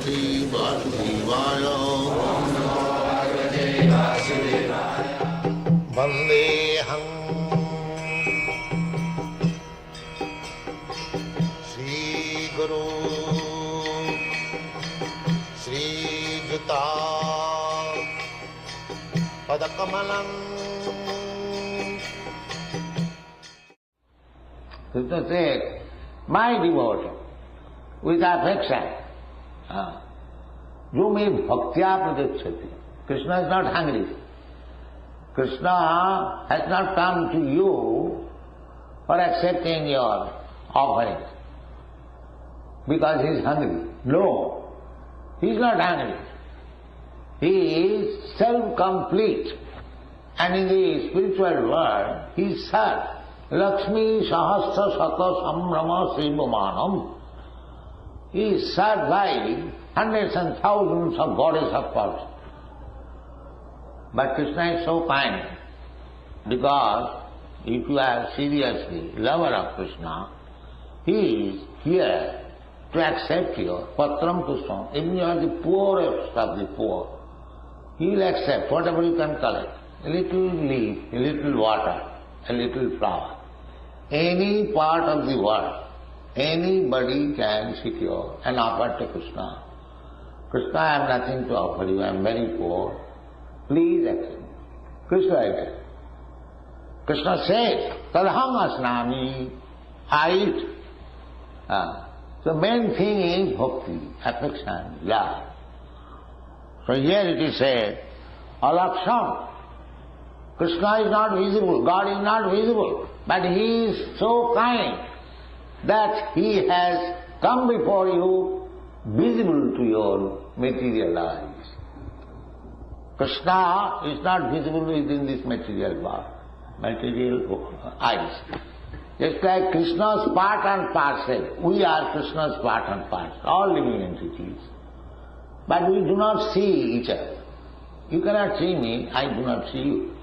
भगवते वासुदेवाय वन्देऽहम् श्रीगुरु श्रीयुता पदकमलम् Krishna said, my devotion with affection. You may bhaktya pradikshati. Krishna is not hungry. Krishna has not come to you for accepting your offering because he is hungry. No, he is not hungry. He is self-complete. And in the spiritual world, he is served. Lakshmi Sahasra Sata Samrama Sivamanam. He is by hundreds and thousands of goddess of course. But Krishna is so kind because if you are seriously lover of Krishna, he is here to accept your patram pushpam. Even you are the poorest of the poor, he will accept whatever you can collect. A little leaf, a little water, a little flower. Any part of the world, anybody can secure and offer to Krishna. Krishna, I have nothing to offer you, I am very poor. Please accept. Krishna accept. Krishna says, Tadham asnami, I eat. Ah. So main thing is bhakti, affection, love. So here it is said, alaksham. Krishna is not visible, God is not visible, but He is so kind that He has come before you, visible to your material eyes. Krishna is not visible within this material world, material eyes. Just like Krishna's part and parcel, we are Krishna's part and parcel, all living entities. But we do not see each other. You cannot see me, I do not see you.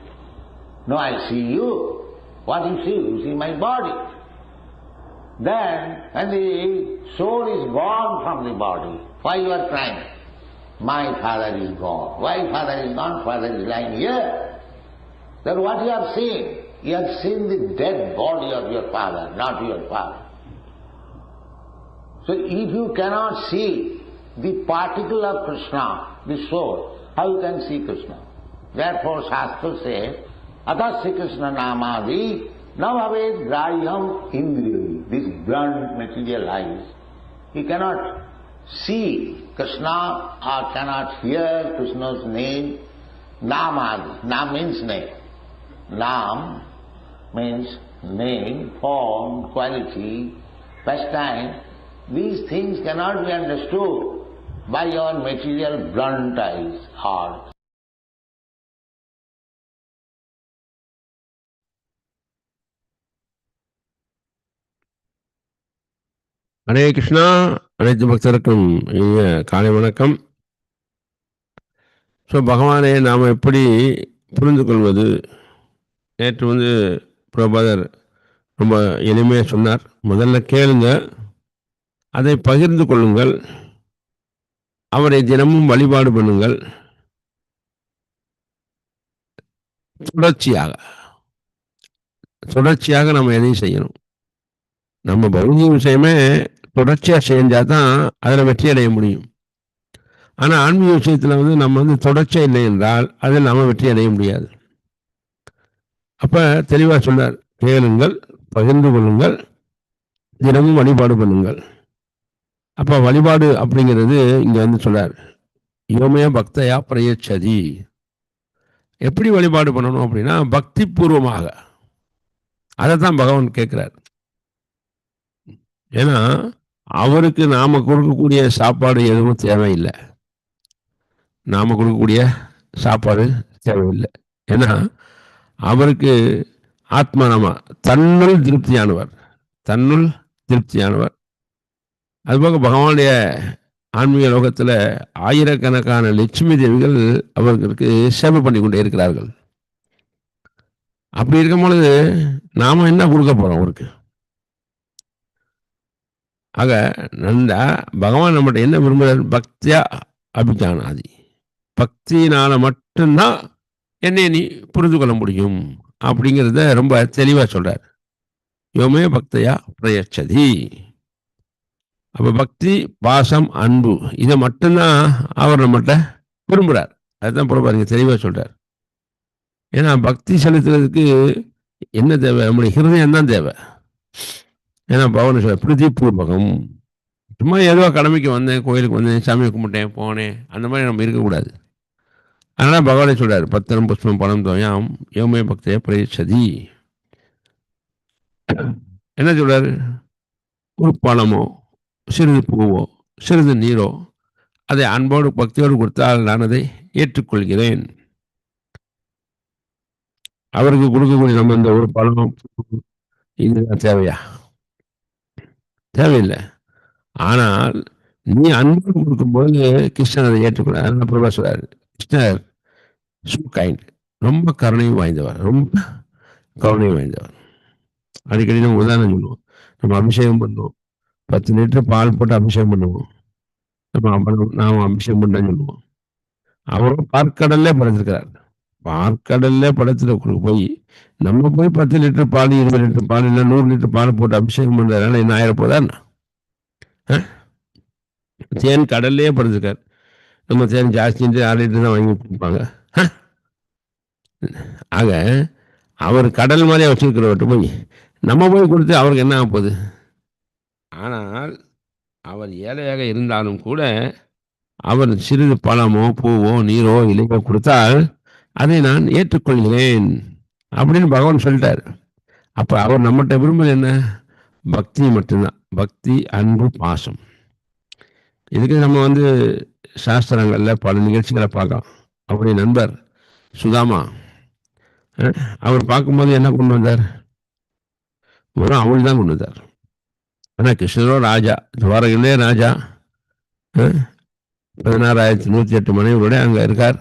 No, I see you. What do you see? You see my body. Then, when the soul is gone from the body, why you are crying? My father is gone. Why father is gone? Father is lying here. Then what you have seen? You have seen the dead body of your father, not your father. So if you cannot see the particle of Krishna, the soul, how you can see Krishna? Therefore Shastra says, Atasya Krishna Namadi Navaved Grayam Indriya. This blunt material eyes. He cannot see Krishna or cannot hear Krishna's name. Namadi. Nam means name. Nam means name, form, quality, pastime. These things cannot be understood by your material blunt eyes or Hare Krishna அனைத்து பக்தருக்கும் இனிய காலை வணக்கம். So பகவானை நாம் எப்படி புரிந்து கொள்வது? நேற்று வந்து பிரபாதர் ரொம்ப எளிமையாக சொன்னார். முதல்ல கேளுங்க அதை பகிர்ந்து கொள்ளுங்கள் அவரை தினமும் வழிபாடு பண்ணுங்கள். தொடர்ச்சியாக தொடர்ச்சியாக நம்ம எதையும் செய்யணும். நம்ம பௌதிக விஷயமே தொடர்ச்சியாக செஞ்சால் தான் அதில் வெற்றி அடைய முடியும். ஆனால் ஆன்மீக விஷயத்தில் வந்து நம்ம வந்து தொடர்ச்சியாக இல்லை என்றால் அதில் நாம் வெற்றி அடைய முடியாது. அப்போ தெளிவாக சொன்னார் கேளுங்கள் பகிர்ந்து கொள்ளுங்கள் தினமும் வழிபாடு பண்ணுங்கள். அப்போ வழிபாடு அப்படிங்கிறது இங்கே வந்து சொன்னார் யோமய பக்தையா பிரயச்சதி. எப்படி வழிபாடு பண்ணணும் அப்படின்னா பக்தி பூர்வமாக அதை தான் பகவான் கேட்குறார். ஏன்னா அவருக்கு நாம் கொடுக்கக்கூடிய சாப்பாடு எதுவும் தேவையில்லை. நாம கொடுக்கக்கூடிய சாப்பாடு தேவையில்லை. ஏன்னா அவருக்கு ஆத்மா நாம தன்னுள் திருப்தியானவர் தன்னுள் திருப்தியானவர். அதுபோக பகவானுடைய ஆன்மீக லோகத்தில் ஆயிரக்கணக்கான லட்சுமி தேவிகள் அவர்களுக்கு சேவை பண்ணி கொண்டே இருக்கிறார்கள். அப்படி இருக்கும் பொழுது நாம் என்ன கொடுக்க போகிறோம் அவருக்கு? ஆக நந்த பகவான் நம்மகிட்ட என்ன விரும்புகிறார்? பக்தியா? அபிஜானாதி. பக்தியினால மட்டும்தான் என்னை நீ புரிந்து கொள்ள முடியும். அப்படிங்கிறத ரொம்ப தெளிவாக சொல்கிறார் யோமே பக்தையா பிரயச்சதி. அப்போ பக்தி பாசம் அன்பு இதை மட்டும்தான் அவர் நம்மகிட்ட விரும்புகிறார். அதுதான் புறப்பாருங்க தெளிவாக சொல்றார். ஏன்னா பக்தி செலுத்துறதுக்கு என்ன தேவை? நம்முடைய ஹிருதயம் தான் தேவை. ஏன்னா பவன் சொல்ல பிரதிபூர்வகம் சும்மா ஏதோ கடமைக்கு வந்தேன் கோயிலுக்கு வந்தேன் சாமி கும்பிட்டேன் போனேன் அந்த மாதிரி நம்ம இருக்கக்கூடாது. அதனால் பகவானே சொல்கிறார் பத்திரம் புஷ்பம் பணம் தோயாம் யோமே பக்தைய பிரயச்சதி என்ன சொல்கிறார் ஒரு பணமோ சிறிது பூவோ சிறிது நீரோ அதை அன்போடு பக்தியோடு கொடுத்தால் நான் அதை ஏற்றுக்கொள்கிறேன். அவருக்கு கொடுக்கக்கூடிய நம்ம இந்த ஒரு பழம் இதுதான் தேவையா? தேவையில்லை. ஆனால் நீ அன்பு கொடுக்கும்போது கிருஷ்ணன் அதை ஏற்றுக்கொள்ள அதனால பிரபா சொல்றாரு. கிருஷ்ணர் சூ கைண்ட் ரொம்ப கருணையும் வாய்ந்தவர். ரொம்ப கருணையும் வாய்ந்தவர். அடிக்கடி நம்ம உதாரணம் சொல்லுவோம். நம்ம அபிஷேகம் பண்ணுவோம். பத்து லிட்டர் பால் போட்டு அபிஷேகம் பண்ணுவோம். நம்ம நாம் அபிஷேகம் பண்ணேன்னு சொல்லுவோம். அவரும் பார்க்கடல்ல பிறந்திருக்கிறார். பார்க்கடல்ல படத்துல போய் நம்ம போய் பத்து லிட்டர் பால் இருபது லிட்டர் பால் இல்லை நூறு லிட்டர் பால் போட்டு அபிஷேகம் பண்றதுனால என்ன ஆயிர ஆ? தேன் கடல்லையே படுத்துருக்காரு நம்ம தேன் ஜாஸ்தி ஆறு லிட்டர் தான் வாங்கி கொடுப்பாங்க ஆ? ஆக அவர் கடல் மாதிரியே வச்சிருக்கிறவர்கிட்ட போய் நம்ம போய் கொடுத்து அவருக்கு என்ன ஆக போகுது ஆனால் அவர் ஏழையாக இருந்தாலும் கூட அவர் சிறிது பழமோ பூவோ நீரோ இலையோ கொடுத்தால் அதை நான் ஏற்றுக்கொள்கிறேன் அப்படின்னு பகவான் சொல்லிட்டார். அப்போ அவர் நம்மகிட்ட விரும்புவது என்ன? பக்தி மட்டும்தான். பக்தி அன்பு பாசம். இதுக்கு நம்ம வந்து சாஸ்திரங்களில் பல நிகழ்ச்சிகளை பார்க்கலாம். அவருடைய நண்பர் சுதாமா அவர் பார்க்கும்போது என்ன கொண்டு வந்தார்? வெறும் அவள் தான் கொண்டு வந்தார். ஆனால் கிருஷ்ணரோ ராஜா துவாரகிலே ராஜா பதினாறாயிரத்தி நூற்றி எட்டு மனைவியோட அங்கே இருக்கார்.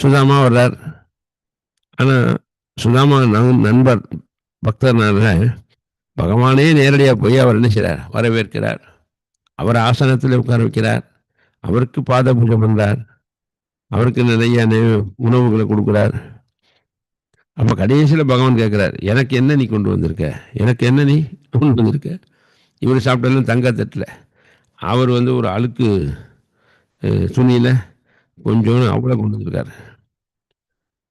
சுதாமா வர்றார். ஆனால் சுதாமா நண்பர் பக்தர்னால பகவானே நேரடியாக போய் அவர் என்ன செய்கிறார் வரவேற்கிறார். அவர் ஆசனத்தில் உட்கார வைக்கிறார். அவருக்கு பாத பூஜை பண்ணுறார் அவருக்கு நிறைய உணவுகளை கொடுக்குறார். அப்போ கடைசியில் பகவான் கேட்குறார் எனக்கு என்ன நீ கொண்டு வந்திருக்க? எனக்கு என்ன நீ கொண்டு வந்திருக்க? இவர் சாப்பிட்டாலும் தங்கத்தட்டில் அவர் வந்து ஒரு அழுக்கு துணியில் கொஞ்சோன்னு அவளை கொண்டு வந்திருக்காரு.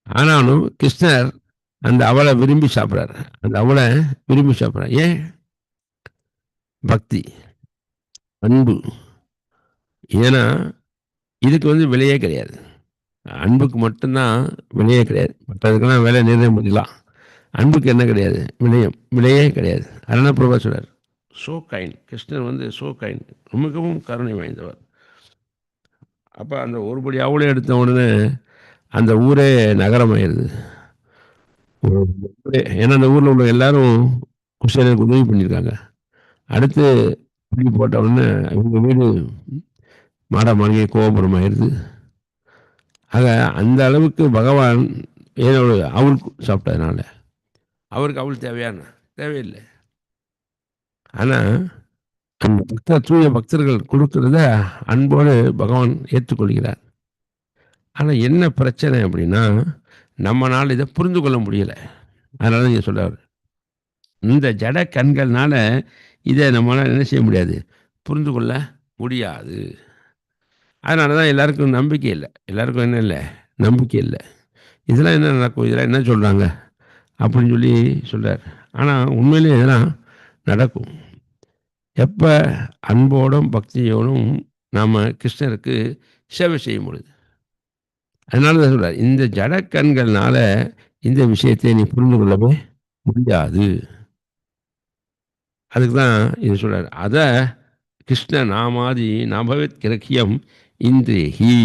ஆனாலும் கிருஷ்ணர் அந்த அவளை விரும்பி சாப்பிட்றாரு. அந்த அவளை விரும்பி சாப்பிட்றாரு. ஏன்? பக்தி அன்பு. ஏன்னா இதுக்கு வந்து விலையே கிடையாது. அன்புக்கு மட்டும்தான் விலையே கிடையாது. மற்றதுக்கெல்லாம் விலை நிர்ணயம் பண்ணிக்கலாம் அன்புக்கு என்ன கிடையாது? விலையம். விலையே கிடையாது. அரண பிரபா சொல்றார். சோ கைண்ட் கிருஷ்ணர் வந்து சோ கைண்ட் மிகவும் கருணை வாய்ந்தவர். அப்போ அந்த ஒரு படி அவளே எடுத்த உடனே அந்த ஊரே நகரமாயிருது. ஏன்னா அந்த ஊரில் உள்ள எல்லாரும் குஷேலருக்கு உதவி பண்ணியிருக்காங்க. அடுத்து பிடி போட்ட உடனே இவங்க வீடு மாடா மாளிகை கோபுரமாயிருது. ஆக அந்த அளவுக்கு பகவான் ஏதோ அவள் சாப்பிட்டதுனால அவருக்கு அவள் தேவையான தேவையில்லை. ஆனால் அந்த பக்தர் தூய பக்தர்கள் கொடுக்கறத அன்போடு பகவான் ஏற்றுக்கொள்கிறார். ஆனால் என்ன பிரச்சனை அப்படின்னா நம்மளால் இதை புரிந்து கொள்ள முடியலை. அதனால நீங்கள் சொல்கிறார் இந்த ஜட கண்கள்னால இதை நம்மளால் என்ன செய்ய முடியாது? புரிந்து கொள்ள முடியாது. அதனால தான் எல்லாருக்கும் நம்பிக்கை இல்லை. எல்லாருக்கும் என்ன இல்லை? நம்பிக்கை இல்லை. இதெல்லாம் என்ன நடக்கும்? இதெல்லாம் என்ன சொல்கிறாங்க அப்படின்னு சொல்லி சொல்கிறார் ஆனால் உண்மையிலே இதெல்லாம் நடக்கும். எப்போ அன்போடும் பக்தியோடும் நாம் கிருஷ்ணருக்கு சேவை செய்ய முடியுது அதனால தான் சொல்கிறார் இந்த ஜட இந்த விஷயத்தை நீ புரிந்து கொள்ளவே முடியாது. அதுக்கு தான் இது சொல்கிறார் அதை கிருஷ்ண நாமாதி நபவத் கிரக்கியம் இந்திரஹி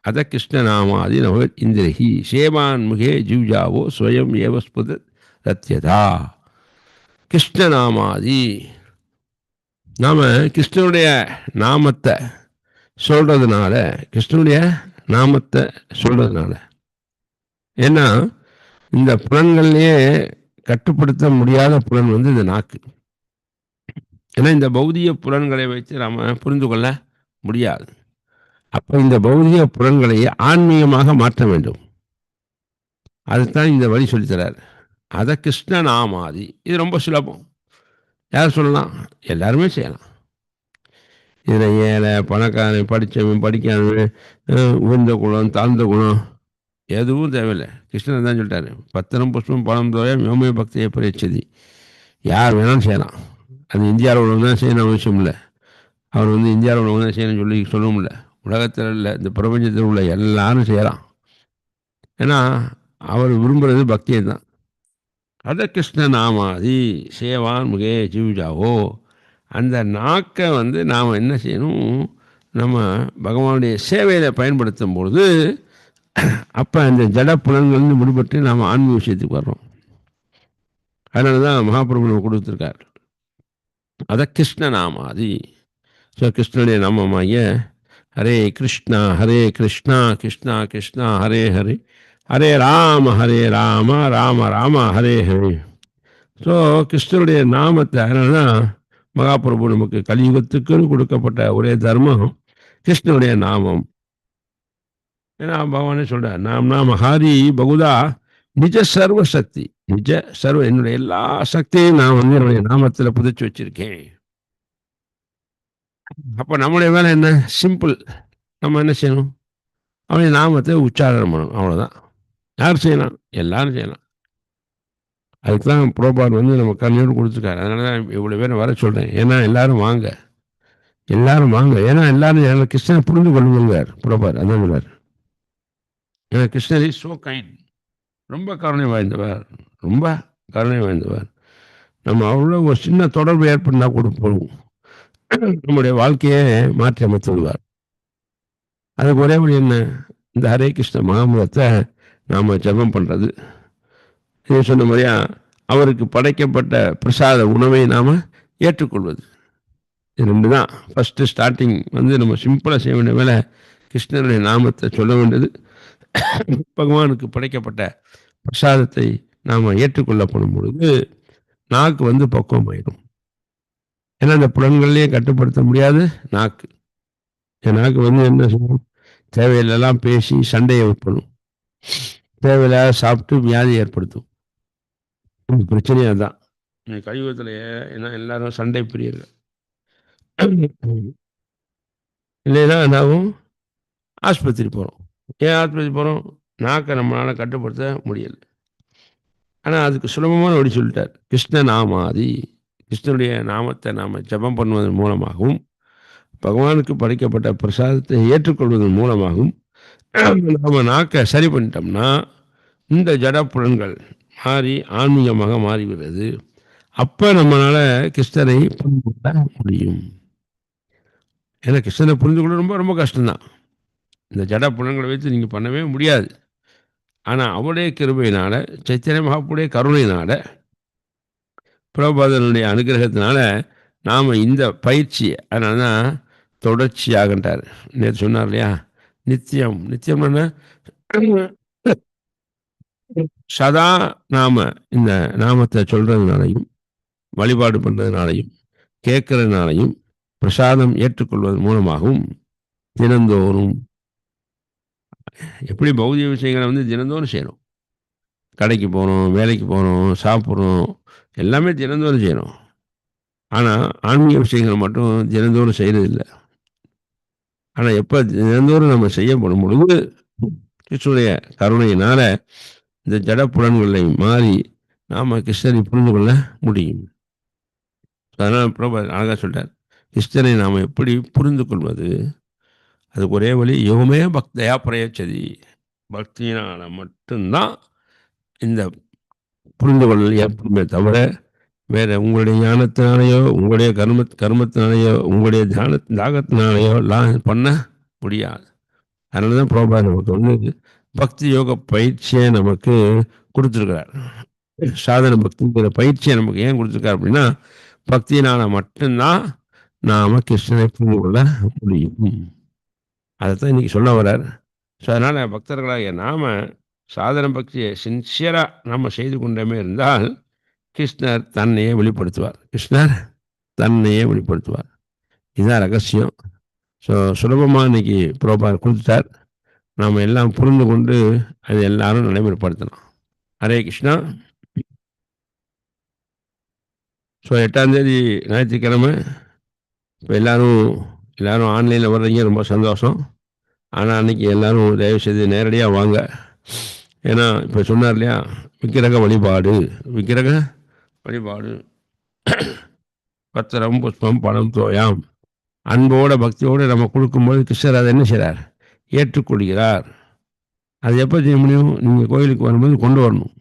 அத கிருஷ்ண நாமாதி நபவத் இந்திரஹி சேவான் முகே ஜீவ்ஜாவோ ஸ்வயம் ஏவஸ்புத ரத்யதா. கிருஷ்ண நாமாதி நாம கிருஷ்ணனுடைய நாமத்தை சொல்றதுனால கிருஷ்ணனுடைய நாமத்தை சொல்றதுனால. ஏன்னா இந்த புலன்கள்லயே கட்டுப்படுத்த முடியாத புலன் வந்து இந்த நாக்கு. ஏன்னா இந்த பௌதிக புலன்களை வச்சு நாம் புரிந்து கொள்ள முடியாது. அப்போ இந்த பௌதிக புலன்களை ஆன்மீகமாக மாற்ற வேண்டும். அதுதான் இந்த வழி சொல்லித்தரார் அதை கிருஷ்ண நாமாதி இது ரொம்ப சுலபம். யார் சொல்லலாம்? எல்லாருமே செய்யலாம். இதில் ஏழை பணக்காரன் படித்தவன் படிக்காதவன் உயர்ந்த குணம் தாழ்ந்த குணம் எதுவும் தேவையில்லை. கிருஷ்ணன் தான் சொல்லிட்டாரு. பத்திரம் புஷ்பம் பணம் தோய யோமய பக்தியை பிரச்சதி யார் வேணாலும் செய்யலாம். அது இந்தியாவில் உள்ளவங்க தான் செய்யணும் அவசியம் இல்லை. அவர் வந்து இந்தியாவில் உள்ளவங்க தான் செய்யணும்னு சொல்லி சொல்லவும் இல்லை. உலகத்தில் இல்லை. இந்த பிரபஞ்சத்தில் உள்ள எல்லாரும் செய்யலாம். ஏன்னா அவர் விரும்புகிறது பக்தியை தான் அத கிருஷ்ண நாமாதி சேவான் முகே ஜீவிஜாவோ. அந்த நாக்கை வந்து நாம் என்ன செய்யணும்? நம்ம பகவானுடைய சேவையில் பயன்படுத்தும் பொழுது அப்போ அந்த ஜட புலன்கள்னு விடுபட்டு நாம் ஆன்மீக விஷயத்துக்கு வர்றோம். அதனால தான் மகாபிரபு நமக்கு கொடுத்துருக்கார். அத கிருஷ்ண நாமாதி ஸோ கிருஷ்ணனுடைய நாமமாகிய ஹரே கிருஷ்ணா ஹரே கிருஷ்ணா கிருஷ்ணா கிருஷ்ணா ஹரே ஹரே ஹரே ராம ஹரே ராம ராம ராம ஹரே ஹரே. ஸோ கிருஷ்ணனுடைய நாமத்தை அதனால மகாபிரபு நமக்கு கலியுகத்துக்குன்னு கொடுக்கப்பட்ட ஒரே தர்மம் கிருஷ்ணனுடைய நாமம். ஏன்னா பகவானே சொல்றார் நாம் நாம ஹாரி பகுதா நிஜ சர்வ சக்தி. நிஜ சர்வ என்னுடைய எல்லா சக்தியையும் நான் வந்து என்னுடைய நாமத்தில் புதைச்சு வச்சிருக்கேன். அப்போ நம்முடைய வேலை என்ன? சிம்பிள் நம்ம என்ன செய்யணும்? அவனுடைய நாமத்தை உச்சாரணம் பண்ணணும். அவ்வளோதான் யார் செய்யலாம்? எல்லாரும் செய்யலாம். அதுக்கு தான் புரோபார் வந்து நம்ம கண்ணியோடு கொடுத்துருக்காரு. அதனால தான் இவ்வளோ பேரை வர சொல்கிறேன் ஏன்னா எல்லாரும் வாங்க. எல்லாரும் வாங்க. ஏன்னா எல்லாரும் எங்களை கிருஷ்ணனை புரிந்து கொள்ளுங்கிறார் புரோபார் அதான் சொல்றார். ஏன்னா கிருஷ்ணர் இஸ் ஸோ கைண்ட் ரொம்ப கருணை வாய்ந்தவர். ரொம்ப கருணை வாய்ந்தவர். நம்ம அவ்வளோ ஒரு சின்ன தொடர்பு ஏற்படுத்தா கூட போகும் நம்முடைய வாழ்க்கையை மாற்றி அமைத்து விடுவார் அதுக்கு ஒரே வழி என்ன? இந்த ஹரே கிருஷ்ண மகாமுகத்தை நாம் ஜெபம் பண்ணுறது இது சொன்ன மாதிரியா அவருக்கு படைக்கப்பட்ட பிரசாத உணவை நாம் ஏற்றுக்கொள்வது. இது ரெண்டு தான். ஃபஸ்ட்டு ஸ்டார்டிங் வந்து நம்ம சிம்பிளாக செய்ய வேண்டிய வேலை கிருஷ்ணருடைய நாமத்தை சொல்ல வேண்டியது. பகவானுக்கு படைக்கப்பட்ட பிரசாதத்தை நாம் ஏற்றுக்கொள்ளப்படும் பொழுது நாக்கு வந்து பக்குவம் ஆயிடும் ஏன்னா அந்த புலன்கள்லேயே கட்டுப்படுத்த முடியாது நாக்கு. என் நாக்கு வந்து என்ன செய்யும் தேவையில்லாம் பேசி சண்டையை வைப்பணும். தேவையில்லாத சாப்பிட்டு வியாதி ஏற்படுத்தும். இந்த பிரச்சனையே அதுதான். இந்த ஏன்னா எல்லாரும் சண்டை பிரியர்கள். இல்லைன்னா என்னாகும் ஆஸ்பத்திரி போகிறோம் ஏன் ஆஸ்பத்திரி போகிறோம் நாக்கை நம்மளால் கட்டுப்படுத்த முடியலை. ஆனால் அதுக்கு சுலபமான வழி சொல்லிட்டார். கிருஷ்ண நாமாதி. கிருஷ்ணனுடைய நாமத்தை நாம் ஜபம் பண்ணுவதன் மூலமாகவும் பகவானுக்கு படைக்கப்பட்ட பிரசாதத்தை ஏற்றுக்கொள்வதன் மூலமாகவும் நம்ம நாக்கை சரி பண்ணிட்டோம்னா இந்த ஜட புலன்கள் மாறி ஆன்மீகமாக மாறிவிடுறது அப்போ நம்மளால் கிருஷ்ணரை புரிந்து கொள்ள முடியும். ஏன்னா கிருஷ்ணனை புரிந்து கொள்ள ரொம்ப ரொம்ப கஷ்டம்தான். இந்த ஜட புலன்களை வைத்து நீங்கள் பண்ணவே முடியாது. ஆனால் அவருடைய கிருபையினால சைத்தன்ய மகாப்புடைய கருணையினால் பிரபாதனுடைய அனுகிரகத்தினால நாம் இந்த பயிற்சி அதனால தான் தொடர்ச்சியாகன்றார். நேற்று சொன்னார் இல்லையா? நித்தியம். நித்தியம் என்ன சதா நாம இந்த நாமத்தை சொல்றதுனாலையும் வழிபாடு பண்றதுனாலையும் கேட்கறதுனாலையும் பிரசாதம் ஏற்றுக்கொள்வதன் மூலமாகவும் தினந்தோறும் எப்படி பௌதிக விஷயங்களை வந்து தினந்தோறும் செய்யணும். கடைக்கு போகிறோம் வேலைக்கு போகிறோம் சாப்பிட்றோம் எல்லாமே தினந்தோறும் செய்யணும். ஆனால் ஆன்மீக விஷயங்கள் மட்டும் தினந்தோறும் செய்கிறதில்லை ஆனால் எப்போ தினந்தோறும் நம்ம செய்யப்படும் பொழுது கிருஷ்ணனுடைய கருணையினால் இந்த ஜட புலன்களை மாறி நாம் கிருஷ்ணனை புரிந்து கொள்ள முடியும். அதனால் பிரபு அழகாக சொல்லிட்டார் கிருஷ்ணனை நாம் எப்படி புரிந்து கொள்வது? அதுக்கு ஒரே வழி யோகமே பக்தையா பிரயச்சதி. பக்தியினால் மட்டும்தான் இந்த புரிந்து கொள்ளல் ஏற்படுமே தவிர வேற உங்களுடைய ஞானத்தினாலேயோ உங்களுடைய கர்ம கர்மத்தினாலேயோ உங்களுடைய தியான தாகத்தினாலேயோ எல்லாம் பண்ண முடியாது. அதனால தான் பிரபா நமக்கு வந்து பக்தி யோக பயிற்சியை நமக்கு கொடுத்துருக்கிறார். சாதன பக்திங்கிற பயிற்சியை நமக்கு ஏன் கொடுத்துருக்காரு அப்படின்னா பக்தியினால் மட்டும்தான் நாம் கிருஷ்ணனை புரிந்து கொள்ள முடியும். அதைத்தான் இன்னைக்கு சொல்ல வர்றார். ஸோ அதனால் பக்தர்களாகிய நாம் சாதன பக்தியை சின்சியராக நம்ம செய்து கொண்டமே இருந்தால் கிருஷ்ணர் தன்னையே வெளிப்படுத்துவார். கிருஷ்ணர் தன்னையே வெளிப்படுத்துவார். இதுதான் ரகசியம். ஸோ சுலபமாக இன்னைக்கு புரோபார் கொடுத்துட்டார். நாம் எல்லாம் புரிந்து கொண்டு அதை எல்லாரும் நடைமுறைப்படுத்தலாம். ஹரே கிருஷ்ணா. ஸோ எட்டாந்தேதி ஞாயிற்றுக்கிழமை. இப்போ எல்லாரும் எல்லாரும் ஆன்லைனில் வர்றீங்க ரொம்ப சந்தோஷம். ஆனால் அன்னைக்கு எல்லோரும் தயவு செய்து நேரடியாக வாங்க. ஏன்னா இப்போ சொன்னார் இல்லையா? விக்கிரக வழிபாடு. விக்கிரக வழிபாடு. பத்திரம் புஷ்பம் பணம் தோயாம் அன்போட பக்தியோடு நம்ம கொடுக்கும்போது கிருஷ்ணர் அதை என்ன செய்கிறார் ஏற்றுக்கொள்கிறார். அது எப்போ செய்ய முடியும்? நீங்கள் கோயிலுக்கு வரும்போது கொண்டு வரணும்.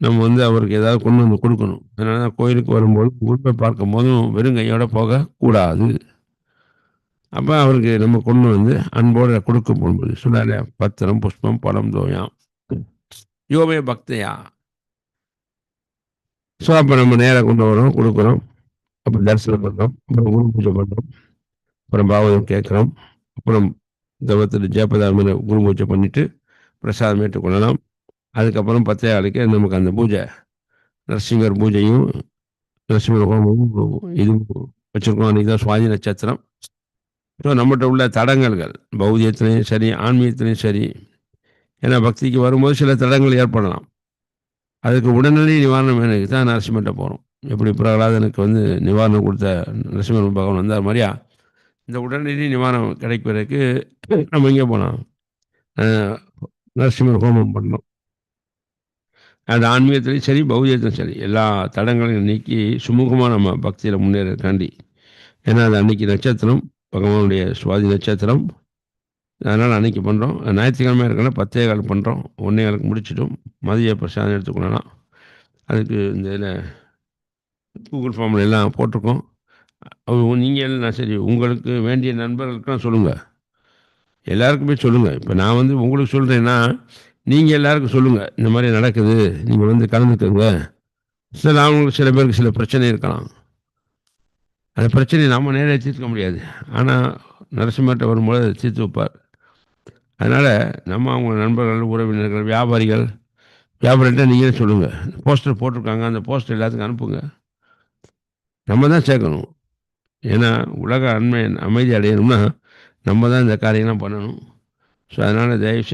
நம்ம வந்து அவருக்கு ஏதாவது கொண்டு வந்து கொடுக்கணும். அதனால தான் கோயிலுக்கு வரும்போது குருப்பை பார்க்கும் போதும் வெறும் போகக்கூடாது. அப்போ அவருக்கு நம்ம கொண்டு வந்து அன்போடு கொடுக்க போகும்போது சொன்னார் பத்திரம் புஷ்பம் பழம் தோயாம் யோமே பக்தையா? ஸோ அப்போ நம்ம நேராக கொண்டு வரோம் கொடுக்குறோம். அப்புறம் தரிசனம் பண்ணுறோம் அப்புறம் குரு பூஜை பண்ணுறோம் அப்புறம் பாவதம் கேட்குறோம். அப்புறம் தவத்தில் ஜெயபதாமனை குரு பூஜை பண்ணிவிட்டு பிரசாதம் ஏற்றுக்கொள்ளலாம். அதுக்கப்புறம் பத்தே நமக்கு அந்த பூஜை நரசிங்கர் பூஜையும் நரசிம்மர் ஹோமமும் இதுவும் வச்சுருக்கோம். அன்றைக்கி தான் சுவாதி நட்சத்திரம். ஸோ நம்மகிட்ட உள்ள தடங்கல்கள் பௌதியத்திலையும் சரி ஆன்மீகத்திலையும் சரி ஏன்னா பக்திக்கு வரும்போது சில தடங்கள் ஏற்படலாம். அதுக்கு உடனடி நிவாரணம் எனக்கு தான் நரசிம்மன்ட்ட போகிறோம் எப்படி பிரகலாதனுக்கு வந்து நிவாரணம் கொடுத்த நரசிம்மன் பகவான் வந்தார் மாதிரியா? இந்த உடனடி நிவாரணம் கிடைப்பதற்கு நம்ம இங்கே போனோம் நரசிம்மர் ஹோமம் பண்ணோம் அது ஆன்மீகத்துலேயும் சரி பௌதியத்திலும் சரி. எல்லா தடங்களையும் நீக்கி சுமூகமாக நம்ம பக்தியில் முன்னேறக்காண்டி ஏன்னா அது அன்னைக்கு நட்சத்திரம் பகவானுடைய சுவாதி நட்சத்திரம். அதனால் அன்னைக்கு பண்ணுறோம் ஞாயிற்றுக்கிழமை இருக்கனா பத்தே கால் பண்ணுறோம் ஒன்றே காலுக்கு முடிச்சிட்டோம் மதிய பிரசாதம் எடுத்துக்கொள்ளலாம். அதுக்கு இந்த இதில் கூகுள் ஃபார்மில் எல்லாம் போட்டிருக்கோம். நீங்கள் என்ன சரி உங்களுக்கு வேண்டிய நண்பர்களுக்கெல்லாம் சொல்லுங்கள் எல்லாருக்குமே சொல்லுங்கள் இப்போ நான் வந்து உங்களுக்கு சொல்கிறேன்னா நீங்கள் எல்லாருக்கும் சொல்லுங்கள் இந்த மாதிரி நடக்குது. நீங்கள் வந்து கலந்துக்கோங்க. சில அவங்களுக்கு சில பேருக்கு சில பிரச்சனை இருக்கலாம். அந்த பிரச்சனையை நம்ம நேராக தீர்க்க முடியாது. ஆனால் நரசிம்மர்கிட்ட வரும்போது அதை தீர்த்து வைப்பார். அதனால் நம்ம அவங்க நண்பர்கள் உறவினர்கள் வியாபாரிகள் வியாபாரிகிட்ட நீங்களே சொல்லுங்கள் போஸ்டர் போட்டிருக்காங்க. அந்த போஸ்டர் எல்லாத்துக்கும் அனுப்புங்க. நம்ம தான் சேர்க்கணும். ஏன்னா உலக அண்மை அமைதி அடையணும்னா நம்ம தான் இந்த காரியம்லாம் பண்ணணும். ஸோ அதனால் தயவு